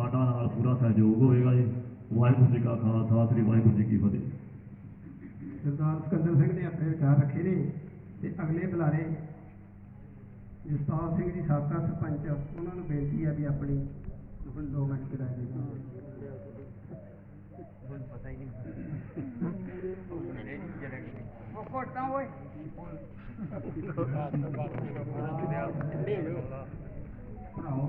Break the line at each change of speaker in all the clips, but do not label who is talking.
ਸਾਡਾ ਨਾਲ ਪੂਰਾ ਸਹਿਯੋਗ ਹੋਵੇਗਾ ਜੀ। ਵਾਹਿਗੁਰੂ ਜੀ ਕਾ ਖਾਲਸਾ ਸ੍ਰੀ ਵਾਹਿਗੁਰੂ ਜੀ ਕੀ ਫਤਿਹ।
ਸਰਦਾਰ ਸਿਕੰਦਰ ਸਿੰਘ ਨੇ ਆਪਣੇ ਵਿਚਾਰ ਰੱਖੇ ਨੇ ਤੇ ਅਗਲੇ ਬੁਲਾਰੇ ਜਸਪਾਲ ਸਿੰਘ ਜੀ ਸਾਬਕਾ ਸਰਪੰਚ ਉਹਨਾਂ ਨੂੰ ਬੇਨਤੀ ਹੈ ਵੀ ਆਪਣੀ ਹੁਣ 2 ਮਿੰਟ ਕਿਰਾਏ ਦੇ ਦਿਓ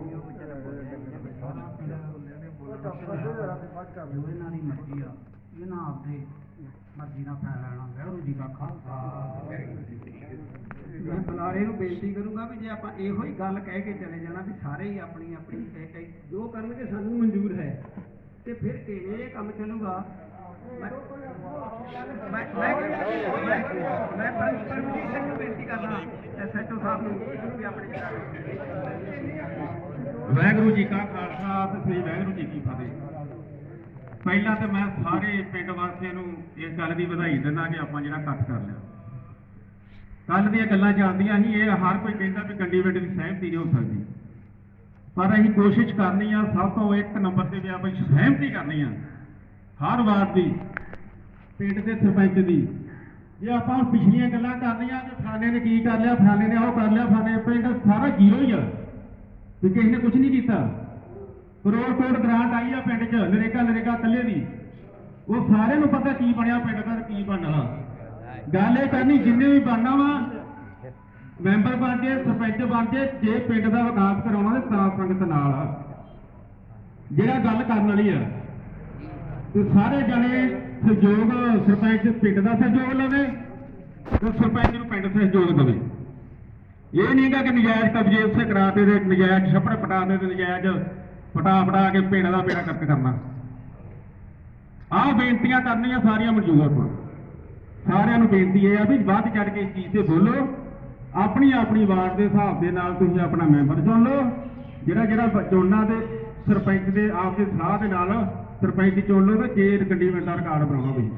ਜੋ ਇਹਨਾਂ ਦੀ ਮਰਜ਼ੀ ਆ ਇਹਨਾਂ ਆਪਦੇ ਮਰਜ਼ੀ ਨਾਲ ਫੈਸਲਾ ਲੈਣਾ ਵਾਹਿਗੁਰੂ ਜੀ ਕਾ ਖਾਲਸਾ
ਮੈਂ ਬੁਲਾਰੇ ਨੂੰ ਬੇਨਤੀ ਕਰੂੰਗਾ ਵੀ ਜੇ ਆਪਾਂ ਇਹੋ ਹੀ ਗੱਲ ਕਹਿ ਕੇ ਚਲੇ ਜਾਣਾ ਵੀ ਸਾਰੇ ਹੀ ਆਪਣੀ ਆਪਣੀ ਜੋ ਕਰਨਗੇ ਸਾਨੂੰ ਮਨਜ਼ੂਰ ਹੈ ਤੇ ਫਿਰ ਕਿਵੇਂ ਇਹ ਕੰਮ ਚੱਲੂਗਾ ਮੈਂ ਮੈਂ ਮੈਂ ਮੈਂ ਪੰਚ ਪਰਮਜੀਤ ਐਸਐਚਓ ਸਾਹਿਬ ਨੂੰ ਵੀ ਆਪਣੀ ਜਗ੍ਹਾ
ਵਾਹਿਗੁਰੂ ਜੀ ਕਾ ਖਾਲਸਾ ਤੇ ਸ੍ਰੀ ਵਾਹਿਗੁਰੂ ਜੀ ਕੀ ਫਤਿਹ। ਪਹਿਲਾਂ ਤਾਂ ਮੈਂ ਸਾਰੇ ਪਿੰਡ ਵਾਸੀਆਂ ਨੂੰ ਇਸ ਗੱਲ ਦੀ ਵਧਾਈ ਦਿੰਦਾ ਕਿ ਆਪਾਂ ਜਿਹੜਾ ਇਕੱਠ ਕਰ ਲਿਆ। ਕੱਲ ਦੀਆਂ ਗੱਲਾਂ ਜਾਂਦੀਆਂ ਸੀ, ਇਹ ਹਰ ਕੋਈ ਕਹਿੰਦਾ ਵੀ ਗੰਡੀ ਵੇਟ ਦੀ ਸਹਿਮਤੀ ਨਹੀਂ ਹੋ ਸਕਦੀ। ਪਰ ਅਸੀਂ ਕੋਸ਼ਿਸ਼ ਕਰਨੀ ਆ, ਸਭ ਤੋਂ ਇੱਕ ਨੰਬਰ ਤੇ ਵੀ ਆਪਾਂ ਸਹਿਮਤੀ ਕਰਨੀ ਆ। ਹਰ ਵਾਰ ਦੀ, ਪਿੰਡ ਦੇ ਸਰਪੰਚ ਦੀ ਜੇ ਆਪਾਂ ਹੁਣ ਪਿਛਲੀਆਂ ਗੱਲਾਂ ਕਰਨੀਆਂ ਕਿ ਫਲਾਣੇ ਨੇ ਕੀ ਕਰ ਲਿਆ, ਫਲਾਣੇ ਨੇ ਉਹ ਕਰ ਲਿਆ, ਫਲਾਣੇ ਪਿੰਡ ਸਾਰਾ ਜ਼ੀਰੋ ਹੀ ਆ। ਵੀ ਕਿਸੇ ਨੇ ਕੁਝ ਨਹੀਂ ਕੀਤਾ। ਕਰੋੜ ਕਰੋੜ ਗ੍ਰਾਂਟ ਆਈ ਆ ਪਿੰਡ 'ਚ, ਨਰੇਗਾ ਨਰੇਗਾ ਇਕੱਲੇ ਦੀ। ਉਹ ਸਾਰਿਆਂ ਨੂੰ ਪਤਾ ਕੀ ਬਣਿਆ ਪਿੰਡ ਦਾ ਕੀ ਬਣਨਾ। ਗੱਲ ਇਹ ਕਰਨੀ ਜਿੰਨੇ ਵੀ ਬਣਨਾ ਵਾ, ਮੈਂਬਰ ਬਣ ਜੇ, ਸਰਪੰਚ ਬਣ ਜੇ ਜੇ ਪਿੰਡ ਦਾ ਵਿਕਾਸ ਕਰਾਉਣਾ ਤੇ ਤਾਂ ਸੰਗਤ ਨਾਲ ਆ। ਜਿਹੜਾ ਗੱਲ ਕਰਨ ਵਾਲੀ ਆ, ਤੇ ਸਾਰੇ ਜਣੇ ਸਹਿਯੋਗ ਸਰਪੰਚ ਪਿੰਡ ਦਾ ਸਹਿਯੋਗ ਲਵੇ ਤੇ ਸਰਪੰਚ ਨੂੰ ਪਿੰਡ ਸਹਿਯੋਗ ਦੇਵੇ। ਇਹ ਨਹੀਂਗਾ ਕਿ ਨਜਾਇਜ਼ ਕਬਜ਼ੇ ਉੱਥੇ ਕਰਾਤੇ ਦੇ ਨਜਾਇਜ਼ ਛੱਪੜ ਪਟਾਤੇ ਦੇ ਨਜਾਇਜ਼ ਪਟਾ ਪਟਾ ਕੇ ਪਿੰਡ ਦਾ ਬੇੜਾ ਕਰਕੇ ਕਰਨਾ। ਆਹ ਬੇਨਤੀਆਂ ਕਰਨੀਆਂ ਸਾਰੀਆਂ ਮਨਜ਼ੂਰ ਆਪਾਂ ਸਾਰਿਆਂ ਨੂੰ ਬੇਨਤੀ ਇਹ ਆ ਵੀ ਵੱਧ ਚੜ ਕੇ ਇਸ ਚੀਜ਼ ਤੇ ਬੋਲੋ। ਆਪਣੀ ਆਪਣੀ ਵਾਰਡ ਦੇ ਹਿਸਾਬ ਦੇ ਨਾਲ ਤੁਸੀਂ ਆਪਣਾ ਮੈਂਬਰ ਚੁਣ ਲਓ। ਜਿਹੜਾ ਜਿਹੜਾ ਚੋਣਾਂ ਦੇ ਸਰਪੰਚ ਦੇ ਆਪ ਦੇ ਸਲਾਹ ਦੇ ਨਾਲ ਸਰਪੰਚ ਚੋਣ ਲਓ ਤੇ ਜੇ ਕੰਡੀਮੈਂਟ ਦਾ ਰਿਕਾਰਡ ਬਣਾਉਣਾ ਵੀ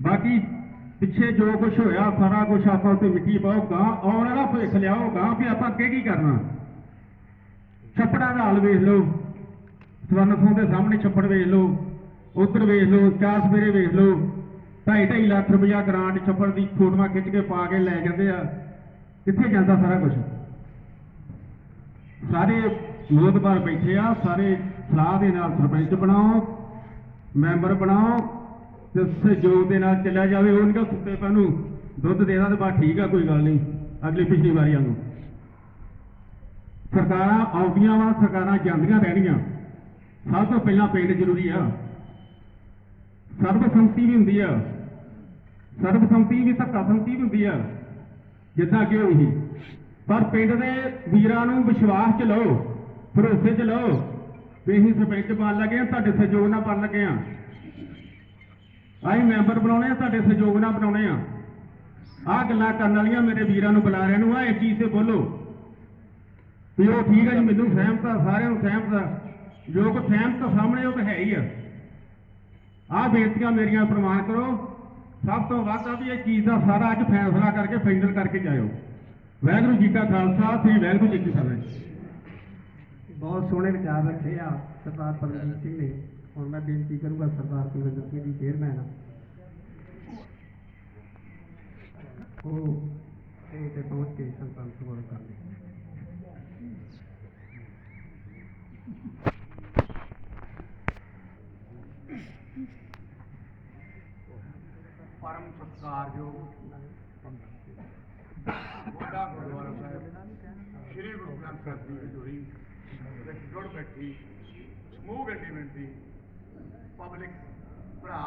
ਬਾਕੀ ਪਿੱਛੇ ਜੋ ਕੁਝ ਹੋਇਆ, ਸਾਰਾ ਕੁਝ ਆਪਾਂ ਉੱਤੇ ਮਿੱਟੀ ਪਾਓ ਗਾਂ ਆਉਣ ਵਾਲਾ ਭਵਿੱਖ ਲਿਆਓ ਗਾਂ ਵੀ ਆਪਾਂ ਅੱਗੇ ਕੀ ਕਰਨਾ? ਛੱਪੜਾਂ ਦਾ ਹਾਲ ਵੇਖ ਲਓ। ਸਵਰਨ ਸਿੰਘ ਦੇ ਸਾਹਮਣੇ ਛੱਪੜ ਵੇਖ ਲਓ। ਉੱਧਰ ਵੇਖ ਲਓ, ਚਾਰ ਸਵੇਰੇ ਵੇਖ ਲਓ। ਢਾਈ ਢਾਈ ਲੱਖ ਰੁਪਇਆ ਗ੍ਰਾਂਟ ਛੱਪੜ ਦੀ ਫੋਟੋਆਂ ਖਿੱਚ ਕੇ ਪਾ ਕੇ ਲੈ ਜਾਂਦੇ ਆ। ਕਿੱਥੇ ਜਾਂਦਾ ਸਾਰਾ ਕੁਝ ਸਾਰੇ ਮੋਦਬਾਰ ਬੈਠੇ ਆ, ਸਾਰੇ ਸਲਾਹ ਦੇ ਨਾਲ ਸਰਪੰਚ ਬਣਾਓ, ਮੈਂਬਰ ਬਣਾਓ ਤੇ ਸਹਿਯੋਗ ਦੇ ਨਾਲ ਚੱਲਿਆ ਜਾਵੇ। ਉਹ ਨਹੀਂ ਕਿ ਸੁੱਤੇ ਪੈ ਨੂੰ। ਦੁੱਧ ਦੇਦਾ ਤੇ ਬਾ ਠੀਕ ਆ, ਕੋਈ ਗੱਲ ਨਹੀਂ। ਅਗਲੀ ਪਿਛਲੀ ਵਾਰੀ ਵਾਂਗੂ ਸਰਕਾਰਾਂ ਆਉਂਦੀਆਂ ਵਾ, ਸਰਕਾਰਾਂ ਜਾਂਦੀਆਂ ਰਹਿਣੀਆਂ। ਸਭ ਤੋਂ ਪਹਿਲਾਂ ਪਿੰਡ ਜ਼ਰੂਰੀ ਆ। ਸਰਬਸੰਮਤੀ ਵੀ ਹੁੰਦੀ ਆ। ਸਰਬਸੰਮਤੀ ਵੀ ਧੱਕਾ ਸੰਮਤੀ ਵੀ ਹੁੰਦੀ ਆ। ਜਿੱਦਾਂ ਕਿ ਹੋਈ ਪਰ ਪਿੰਡ ਦੇ ਵੀਰਾਂ ਨੂੰ ਵਿਸ਼ਵਾਸ ਚ ਲਓ, ਭਰੋਸੇ ਚ ਲਓ। ਵੀ ਅਸੀਂ ਸਰਪੰਚ ਬਣ ਲੱਗੇ ਆ ਤੁਹਾਡੇ ਸਹਿਯੋਗ ਨਾਲ ਬਣ ਲੱਗੇ ਆ ਅਸੀਂ ਮੈਂਬਰ ਬਣਾਉਣੇ ਆ, ਤੁਹਾਡੇ ਸਹਿਯੋਗ ਨਾਲ ਬਣਾਉਣੇ ਆ। ਆਹ ਗੱਲਾਂ ਕਰਨ ਵਾਲੀਆਂ ਮੇਰੇ ਵੀਰਾਂ ਨੂੰ ਬੁਲਾਰਿਆਂ ਨੂੰ ਆ ਇਸ ਚੀਜ਼ ਤੇ ਬੋਲੋ। ਵੀ ਉਹ ਠੀਕ ਹੈ ਜੀ, ਮੈਨੂੰ ਸਹਿਮਤ ਆ, ਸਾਰਿਆਂ ਨੂੰ ਸਹਿਮਤ ਆ। ਜੋ ਕੋ ਸਹਿਮਤ ਸਾਹਮਣੇ ਉਹ ਤਾਂ ਹੈ ਹੀ ਆ। ਆਹ ਬੇਨਤੀਆਂ ਮੇਰੀਆਂ ਪ੍ਰਮਾਣ ਕਰੋ। ਸਭ ਤੋਂ ਵੱਧ ਆ ਵੀ ਇਹ ਚੀਜ਼ ਦਾ ਸਾਰਾ ਅੱਜ ਫੈਸਲਾ ਕਰਕੇ ਫਾਈਨਲ ਕਰਕੇ ਜਾਇਓ। ਵਾਹਿਗੁਰੂ ਜੀ ਕਾ ਖਾਲਸਾ, ਸ੍ਰੀ ਵਾਹਿਗੁਰੂ ਜੀ ਕੀ ਫਤਿਹ।
ਬਹੁਤ ਸੋਹਣੇ ਵਿਚਾਰ ਰੱਖੇ ਆ ਸਰਦਾਰ ਪਰਮਜੀਤ ਸਿੰਘ ਨੇ ਹੁਣ ਮੈਂ ਬੇਨਤੀ ਕਰੂੰਗਾ ਸਰਦਾਰ ਕੁਲਵਿੰਦਰ ਸਿੰਘ ਜੀ ਚੇਅਰਮੈਨ ਉਹ ਇਹ ਤੇ ਪਹੁੰਚ ਕੇ ਸੰਪੰਨ ਕੋਲ ਕਰ ਲਈ
ਪਰਮ ਸਤਿਕਾਰਯੋਗ ਵੱਡਾ ਗੁਰਦੁਆਰਾ ਸਾਹਿਬ ਸ੍ਰੀ ਗੁਰੂ ਗ੍ਰੰਥ ਸਾਹਿਬ ਜੀ ਦੀ ਜੋੜੀ ਵਿੱਚ ਜੁੜ ਬੈਠੀ ਸਮੂਹ ਗੱਡੀ ਦੀ ਪਬਲਿਕ ਭਰਾ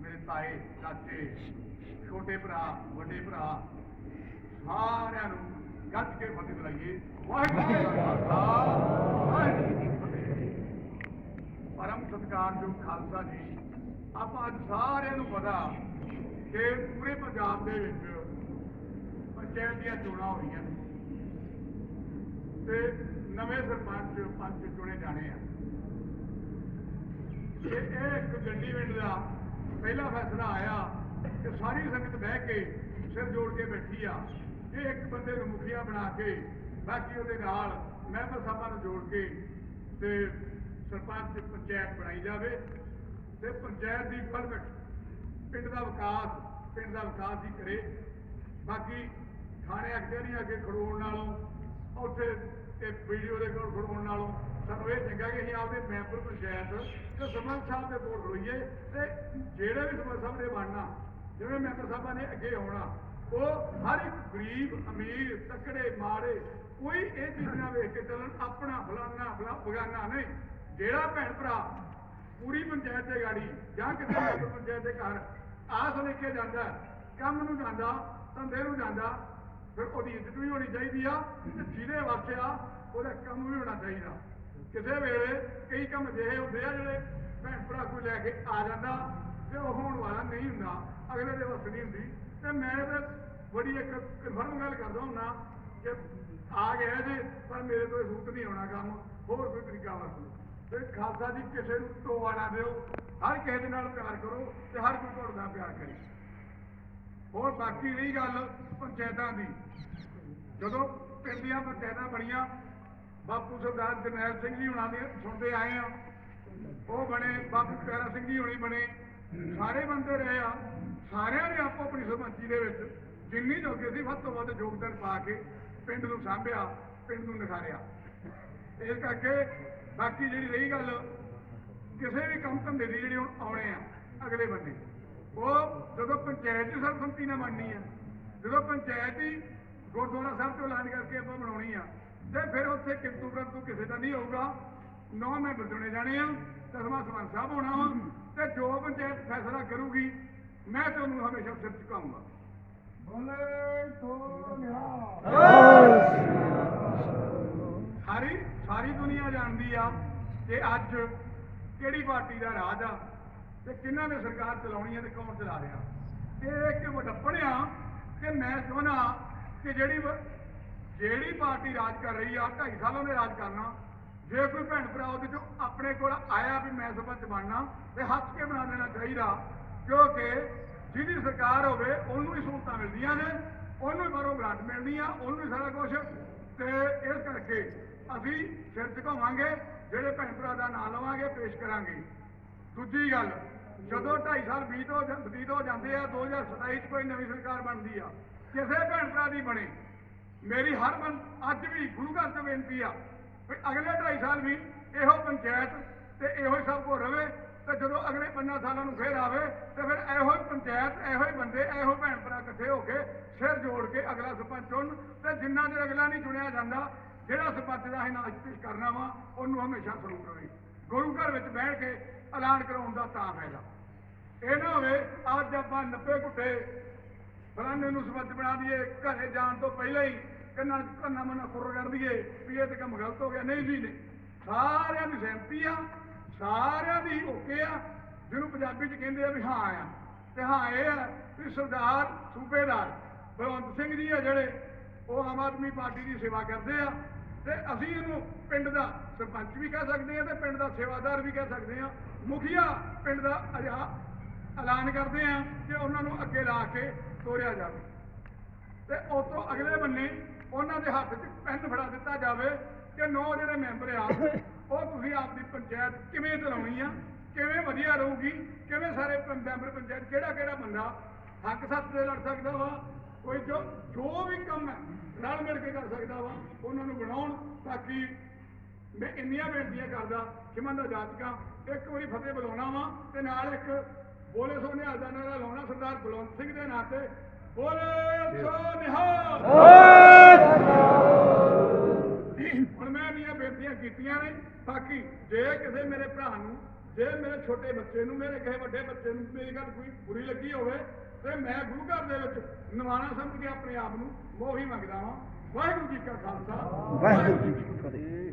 ਮੇਰੇ ਤਾਏ ਚਾਚੇ ਛੋਟੇ ਭਰਾ ਵੱਡੇ ਭਰਾ ਸਾਰਿਆਂ ਨੂੰ ਗੱਜ ਕੇ ਫਤਿਹ ਬੁਲਾਈਏ ਵਾਹਿਗੁਰੂ ਜੀ ਕਾ ਖਾਲਸਾ ਵਾਹਿਗੁਰੂ ਜੀ ਕੀ ਫਤਿਹ ਪਰਮ ਸਤਿਕਾਰਯੋਗ ਖਾਲਸਾ ਜੀ ਆਪਾਂ ਅੱਜ ਸਾਰਿਆਂ ਨੂੰ ਪਤਾ ਕਿ ਪੂਰੇ ਪੰਜਾਬ ਦੇ ਵਿੱਚ ਪੰਚਾਇਤ ਦੀਆਂ ਚੋਣਾਂ ਹੋਈਆਂ ਨੇ ਤੇ ਨਵੇਂ ਸਰਪੰਚ ਪੰਚ ਚੁਣੇ ਜਾਣੇ ਆ। ਇਹ ਇੱਕ ਗੰਡੀਵਿੰਡ ਦਾ ਪਹਿਲਾ ਫੈਸਲਾ ਆਇਆ ਕਿ ਸਾਰੀ ਸੰਗਤ ਬਹਿ ਕੇ ਸਿਰ ਜੋੜ ਕੇ ਬੈਠੀ ਆ। ਇਹ ਇੱਕ ਬੰਦੇ ਨੂੰ ਮੁਖੀਆ ਬਣਾ ਕੇ ਬਾਕੀ ਉਹਦੇ ਨਾਲ ਮੈਂਬਰ ਸਾਹਿਬਾਂ ਨੂੰ ਜੋੜ ਕੇ ਤੇ ਸਰਪੰਚ ਪੰਚਾਇਤ ਬਣਾਈ ਜਾਵੇ ਤੇ ਪੰਚਾਇਤ ਦੀ ਪਰਮਿਟ ਪਿੰਡ ਦਾ ਵਿਕਾਸ, ਪਿੰਡ ਦਾ ਵਿਕਾਸ ਹੀ ਕਰੇ। ਬਾਕੀ ਥਾਣੇ ਅਕਤਰੀਆਂ ਅੱਗੇ ਖੜੋਣ ਨਾਲੋਂ ਉੱਥੇ ਤੇ ਵੀਡੀਓ ਦੇ ਕੋਲ ਨਾਲੋਂ ਸਾਨੂੰ ਇਹ ਚੰਗਾ ਕਿ ਅਸੀਂ ਆਪਦੇ ਮੈਂਬਰ ਪੰਚਾਇਤ ਤੇ ਸਰਪੰਚ ਸਾਹਿਬ ਦੇ ਕੋਲ ਖੜੋਈਏ ਤੇ ਜਿਹੜੇ ਵੀ ਸਰਪੰਚ ਸਾਹਿਬ ਦੇ ਬਣਨਾ, ਜਿਵੇਂ ਮੈਂਬਰ ਸਾਹਿਬਾਂ ਨੇ ਅੱਗੇ ਆਉਣਾ, ਉਹ ਹਰ ਇੱਕ ਗਰੀਬ, ਅਮੀਰ, ਤਕੜੇ, ਮਾੜੇ, ਕੋਈ ਇਹ ਚੀਜ਼ ਨਾ ਵੇਖ ਕੇ ਚੱਲਣ, ਆਪਣਾ ਫਲਾਨਾ, ਫਲਾ, ਬਗਾਨਾ ਨਹੀਂ, ਜਿਹੜਾ ਭੈਣ ਭਰਾ ਪੂਰੀ ਪੰਚਾਇਤ ਦੇ ਗਾੜੀ ਜਾਂ ਕਿਸੇ ਮੈਂਬਰ ਪੰਚਾਇਤ ਦੇ ਘਰ ਆਸ ਲੈ ਕੇ ਜਾਂਦਾ, ਕੰਮ ਨੂੰ ਜਾਂਦਾ, ਧੰਦੇ ਨੂੰ ਜਾਂਦਾ ਫਿਰ ਉਹਦੀ ਇੱਜ਼ਤ ਵੀ ਹੋਣੀ ਚਾਹੀਦੀ ਆ, ਤੇ ਜਿਹਦੇ ਵਾਸਤੇ ਆ, ਉਹਦਾ ਕੰਮ ਵੀ ਹੋਣਾ ਚਾਹੀਦਾ। ਕਿਸੇ ਵੇਲੇ ਕਈ ਕੰਮ ਅਜਿਹੇ ਹੁੰਦੇ ਆ ਜਿਹੜੇ ਭੈਣ ਭਰਾ ਕੋਈ ਲੈ ਕੇ ਆ ਜਾਂਦਾ ਤੇ ਉਹ ਹੋਣ ਵਾਲਾ ਨਹੀਂ ਹੁੰਦਾ, ਅਗਲੇ ਦੇ ਵੱਸ ਨਹੀਂ ਹੁੰਦੀ। ਤੇ ਮੈਂ ਤਾਂ ਬੜੀ ਇੱਕ ਕਨਫਰਮ ਗੱਲ ਕਰਦਾ ਹੁੰਦਾ ਕਿ ਆ ਗਿਆ ਜੇ, ਪਰ ਮੇਰੇ ਤੋਂ ਇਹ ਸੂਤ ਨਹੀਂ ਆਉਣਾ ਕੰਮ, ਹੋਰ ਕੋਈ ਤਰੀਕਾ ਵਰਤ। ਲਓ ਤੇ ਖਾਲਸਾ ਜੀ, ਕਿਸੇ ਨੂੰ ਟੋਆ ਨਾ ਦਿਓ, ਹਰ ਕਿਸੇ ਦੇ ਨਾਲ ਪਿਆਰ ਕਰੋ ਤੇ ਹਰ ਕੋਈ ਤੁਹਾਡੇ ਨਾਲ ਪਿਆਰ ਕਰੇ। ਹੋਰ ਬਾਕੀ ਰਹੀ ਗੱਲ ਪੰਚਾਇਤਾਂ ਦੀ। ਜਦੋਂ ਪਿੰਡ ਦੀਆਂ ਪੰਚਾਇਤਾਂ ਬਣੀਆਂ, ਬਾਪੂ ਸਰਦਾਰ ਜਰਨੈਲ ਸਿੰਘ ਜੀ ਹੁਣਾਂ ਦੇ ਸੁਣਦੇ ਆਏ ਆ ਉਹ ਬਣੇ, ਬਾਪੂ ਪੈਰਾ ਸਿੰਘ ਜੀ ਹੁਣੀ ਬਣੇ। ਸਾਰੇ ਬੰਦੇ ਰਹੇ ਆ। ਸਾਰਿਆਂ ਨੇ ਆਪੋ ਆਪਣੀ ਸਰਪੰਚੀ ਦੇ ਵਿੱਚ ਜਿੰਨੀ ਜੋਗੇ ਸੀ, ਵੱਧ ਤੋਂ ਵੱਧ ਯੋਗਦਾਨ ਪਾ ਕੇ ਪਿੰਡ ਨੂੰ ਸਾਂਭਿਆ, ਪਿੰਡ ਨੂੰ ਨਿਖਾਰਿਆ। ਇਸ ਕਰਕੇ ਬਾਕੀ ਜਿਹੜੀ ਰਹੀ ਗੱਲ, ਕਿਸੇ ਵੀ ਕੰਮ ਧੰਦੇ ਦੀ ਜਿਹੜੇ ਹੁਣ ਆਉਣੇ ਆ, ਅਗਲੇ ਬੰਦੇ ਉਹ ਜਦੋਂ ਪੰਚਾਇਤ ਦੀ ਸਰਬਸੰਮਤੀ ਨਾਲ ਬਣਨੀ ਆ ਜਦੋਂ ਪੰਚਾਇਤ ਹੀ ਗੁਰਦੁਆਰਾ ਸਾਹਿਬ ਤੋਂ ਐਲਾਨ ਕਰਕੇ ਆਪਾਂ ਬਣਾਉਣੀ ਆ ਤੇ ਫਿਰ ਉੱਥੇ ਕਿੰਤੂ ਪ੍ਰੰਤੂ ਕਿਸੇ ਦਾ ਨਹੀਂ ਹੋਊਗਾ। ਨੌ ਮੈਂਬਰ ਚੁਣੇ ਜਾਣੇ ਆ ਦਸਵਾਂ ਸਰਪੰਚ ਸਾਹਿਬ ਹੋਣਾ ਵਾ ਤੇ ਜੋ ਪੰਚਾਇਤ ਫੈਸਲਾ ਕਰੂਗੀ ਮੈਂ ਤੁਹਾਨੂੰ ਹਮੇਸ਼ਾ ਸਿਰ ਬੋਲੇ ਸੋ ਸਾਰੀ ਸਾਰੀ ਦੁਨੀਆ ਜਾਣਦੀ ਆ ਕਿ ਅੱਜ ਕਿਹੜੀ ਪਾਰਟੀ ਦਾ ਰਾਜ ਆ? ਤੇ ਕਿਹਨਾਂ ਨੇ ਸਰਕਾਰ ਚਲਾਉਣੀ ਹੈ ਤੇ ਕੌਣ ਚਲਾ ਰਿਹਾ? ਇਹ ਇੱਕ ਵਡੱਪਣ ਆ ਕਿ ਮੈਂ ਚਾਹੁੰਦਾ ਕਿ ਜਿਹੜੀ ਜਿਹੜੀ ਪਾਰਟੀ ਰਾਜ ਕਰ ਰਹੀ ਆ 2.5 ਸਾਲਾਂ ਦੇ ਰਾਜ ਕਰਨਾ, ਜੇ ਕੋਈ ਭੈਣ ਭਰਾ ਉਹਦੇ ਚੋਂ ਆਪਣੇ ਕੋਲ ਆਇਆ ਵੀ ਮੈਂ ਸਰਪੰਚ ਬਣਨਾ, ਤੇ ਹੱਥ ਕੇ ਬਣਾ ਦੇਣਾ ਚਾਹੀਦਾ, ਕਿਉਂਕਿ ਜਿਹਦੀ ਸਰਕਾਰ ਹੋਵੇ, ਉਹਨੂੰ ਹੀ ਸਹੂਲਤਾਂ ਮਿਲਦੀਆਂ ਨੇ, ਉਹਨੂੰ ਹੀ ਬਾਹਰੋਂ ਗ੍ਰਾਂਟ ਮਿਲਣੀ ਆ ਉਹਨੂੰ ਹੀ ਸਾਰਾ ਕੁਝ ਤੇ ਇਸ ਕਰਕੇ ਅਸੀਂ ਸਿਰ ਝੁਕਾਵਾਂਗੇ, ਜਿਹੜੇ ਭੈਣ ਭਰਾ ਦਾ ਨਾਂ ਲਵਾਂਗੇ, ਪੇਸ਼ ਕਰਾਂਗੇ। ਦੂਜੀ ਗੱਲ, ਜਦੋਂ 2.5 ਸਾਲ ਬੀਤ ਹੋ ਜਾਂ- ਬਤੀਤ ਹੋ ਜਾਂਦੇ ਆ 2027 ਚ ਕੋਈ ਨਵੀਂ ਸਰਕਾਰ ਬਣਦੀ ਆ, ਕਿਸੇ ਭੈਣ ਭਰਾ ਦੀ ਬਣੇ। ਮੇਰੀ ਹਰ ਮਨ, ਅੱਜ ਵੀ ਗੁਰੂ ਘਰ ਤੋਂ ਬੇਨਤੀ ਆ ਵੀ ਅਗਲੇ 2.5 ਸਾਲ ਵੀ ਇਹੋ ਪੰਚਾਇਤ ਤੇ ਇਹੋ ਹੀ ਸਭ ਕੁਝ ਰਵੇ ਤੇ ਜਦੋਂ ਅਗਲੇ 5 ਸਾਲਾਂ ਨੂੰ ਫੇਰ ਆਵੇ ਤੇ ਫਿਰ ਇਹੋ ਹੀ ਪੰਚਾਇਤ, ਇਹੋ ਹੀ ਬੰਦੇ, ਇਹੋ ਭੈਣ ਭਰਾ ਇਕੱਠੇ ਹੋ ਕੇ ਸਿਰ ਜੋੜ ਕੇ ਅਗਲਾ ਸਰਪੰਚ ਚੁਣ ਤੇ ਜਿੰਨਾ ਚਿਰ ਅਗਲਾ ਨਹੀਂ ਚੁਣਿਆ ਜਾਂਦਾ, ਜਿਹੜਾ ਸਰਪੰਚ ਦਾ ਇਹਨਾਂ ਪੇਸ਼ ਕਰਨਾ ਵਾ, ਉਹਨੂੰ ਹਮੇਸ਼ਾ ਸਲੂਟ ਰਵੇ ਗੁਰੂ ਘਰ ਵਿੱਚ ਬੈਠ ਕੇ ਐਲਾਨ ਕਰਾਉਣ ਦਾ ਤਾਂ ਫਾਇਦਾ। ਇਹ ਨਾ ਹੋਵੇ, ਅੱਜ ਆਪਾਂ 90 ਘੁੱਟੇ ਫਲਾਣੇ ਨੂੰ ਸਰਪੰਚ ਬਣਾ ਦਈਏ, ਘਰੇ ਜਾਣ ਤੋਂ ਪਹਿਲਾਂ ਹੀ ਕੰਨਾਂ ਕੰਨਾਂ ਮਨਾਂ ਖੁਰ ਕਰ ਦਈਏ ਵੀ ਇਹ ਤੇ ਕੰਮ ਗਲਤ ਹੋ ਗਿਆ। ਨਹੀਂ ਜੀ, ਨਹੀਂ। ਸਾਰਿਆਂ ਦੀ ਸਹਿਮਤੀ ਆ, ਸਾਰਿਆਂ ਦੀ ਓਕੇ ਆ, ਜਿਹਨੂੰ ਪੰਜਾਬੀ ਚ ਕਹਿੰਦੇ ਆ ਵੀ ਹਾਂ ਆ। ਤੇ ਹਾਂ ਇਹ ਆ ਵੀ ਸਰਦਾਰ ਸੂਬੇਦਾਰ ਭਗਵੰਤ ਸਿੰਘ ਜੀ ਆ ਜਿਹੜੇ, ਉਹ ਆਮ ਆਦਮੀ ਪਾਰਟੀ ਦੀ ਸੇਵਾ ਕਰਦੇ ਆ। ਤੇ ਅਸੀਂ ਇਹਨੂੰ ਪਿੰਡ ਦਾ ਸਰਪੰਚ ਵੀ ਕਹਿ ਸਕਦੇ ਆ ਤੇ ਪਿੰਡ ਦਾ ਸੇਵਾਦਾਰ ਵੀ ਕਹਿ ਸਕਦੇ ਆ ਮੁਖੀਆ ਪਿੰਡ ਦਾ ਐਲਾਨ ਕਰਦੇ ਆ ਕਿ ਉਹਨਾਂ ਨੂੰ ਅੱਗੇ ਲਾ ਕੇ ਤੋਰਿਆ ਜਾਵੇ। ਤੇ ਉਸ ਤੋਂ ਅਗਲੇ ਬੰਨੇ ਉਹਨਾਂ ਦੇ ਹੱਥ 'ਚ ਪੈਨ ਫੜਾ ਦਿੱਤਾ ਜਾਵੇ ਕਿ ਨੌ ਜਿਹੜੇ ਮੈਂਬਰ ਆ, ਉਹ ਤੁਸੀਂ ਆਪਦੀ ਪੰਚਾਇਤ ਕਿਵੇਂ ਚਲਾਉਣੀ ਆ, ਕਿਵੇਂ ਵਧੀਆ ਰਹੂਗੀ, ਕਿਵੇਂ ਸਾਰੇ ਮੈਂਬਰ ਪੰਚਾਇਤ ਕਿਹੜਾ ਕਿਹੜਾ ਬੰਦਾ ਹੱਕ ਸੱਤ ਤੇ ਲੜ ਸਕਦਾ ਵਾ, ਕੋਈ ਜੋ ਜੋ ਵੀ ਕੰਮ ਹੈ ਰਲ ਮਿਲ ਕੇ ਕਰ ਸਕਦਾ ਵਾ, ਉਹਨਾਂ ਨੂੰ ਬਣਾਉਣ ਬਾਕੀ ਮੈਂ ਇੰਨੀਆਂ ਬੇਨਤੀਆਂ ਕਰਦਾ ਕਿ ਮੈਂ ਦਾ ਜਾਤਕਾਂ ਇੱਕ ਵਾਰੀ ਫਤਿਹ ਬੁਲਾਉਣਾ ਵਾ ਤੇ ਨਾਲ ਇੱਕ ਬੋਲੇ ਸੋ ਨਿਹਾਲ ਦਾ ਨਾਰਾ ਲਾਉਣਾ, ਸਰਦਾਰ ਬਲਵੰਤ ਸਿੰਘ ਦੇ ਨਾਂ ਤੇ। ਬੋਲੇ ਸੋ ਨਿਹਾਲ ਹੁਣ ਮੈਂ ਇੰਨੀਆਂ ਬੇਨਤੀਆਂ ਕੀਤੀਆਂ ਨੇ ਤਾਂ ਕਿ ਜੇ ਕਿਸੇ ਮੇਰੇ ਭਰਾ ਨੂੰ, ਜੇ ਮੇਰੇ ਛੋਟੇ ਬੱਚੇ ਨੂੰ, ਮੇਰੇ ਕਿਸੇ ਵੱਡੇ ਬੱਚੇ ਨੂੰ ਮੇਰੀ ਗੱਲ ਕੋਈ ਬੁਰੀ ਲੱਗੀ ਹੋਵੇ ਤੇ ਮੈਂ ਗੁਰੂ ਘਰ ਦੇ ਵਿੱਚ ਨਿਮਾਣਾ ਸਮਝ ਕੇ ਆਪਣੇ ਆਪ ਨੂੰ ਮੋਹੀ ਮੰਗਦਾ ਹਾਂ ਵਾਹਿਗੁਰੂ ਜੀ ਕਾ ਖਾਲਸਾ। ਵਾਹਿਗੁਰੂ ਜੀ ਕੀ ਫਤਿਹ।